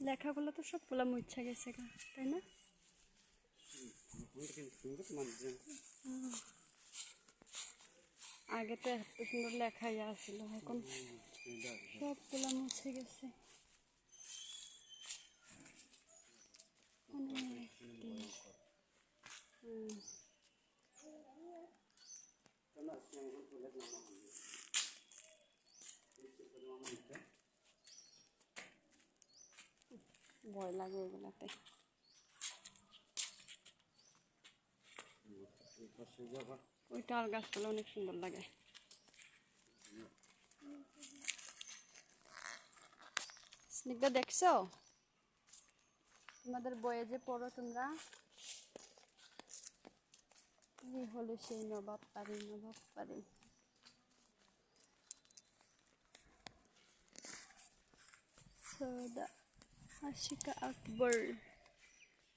লেখাগুলো তো সব পোলা মুচ্ছা গেছে গা, তাই না আগে তো এত সুন্দর লেখাই আসছিল এখন সব পোলা মুছে গেছে। হুম। ভয় লাগে এগুলাতে ওই তাল গাছগুলো অনেক সুন্দর লাগে। স্নিগ্ধা দেখছ? তোমাদের বইয়ে যে পড়ো তোমরা? এই হলো সেই নবাব পারি নবাব পারি। সদা। আশিকা আকবর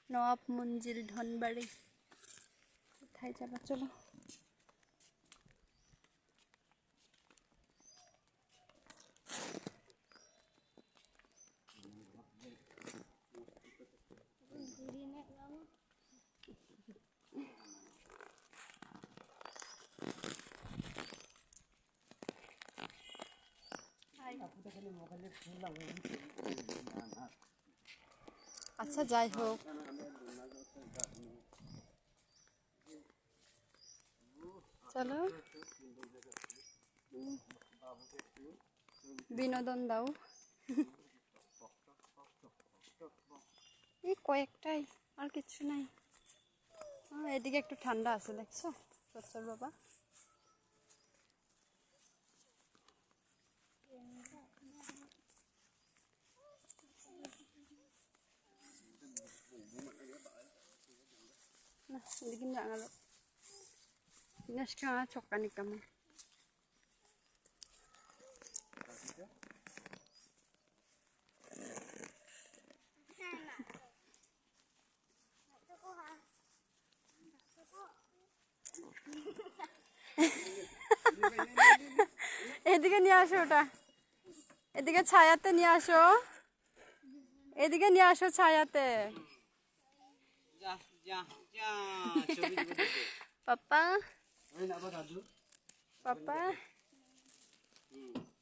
নবাব মঞ্জিল ধনবাড়ি। কোথায় যাবা? চলো। আচ্ছা যাই হোক। চলো। বিনোদন দাও। এই কয়েকটাই, আর কিছু নাই। এদিকে একটু ঠান্ডা আছে, দেখছ? সচ্ছর বাবা। Nah, hindi na nga. Pinas ka nga, choka ni kamo. এদিকে নিয়ে আসো ওটা এদিকে ছায়াতে নিয়ে আসো এদিকে নিয়ে আসো ছায়াতে जा जा जा Papa. Ini nak apa kadu? Papa. Hmm.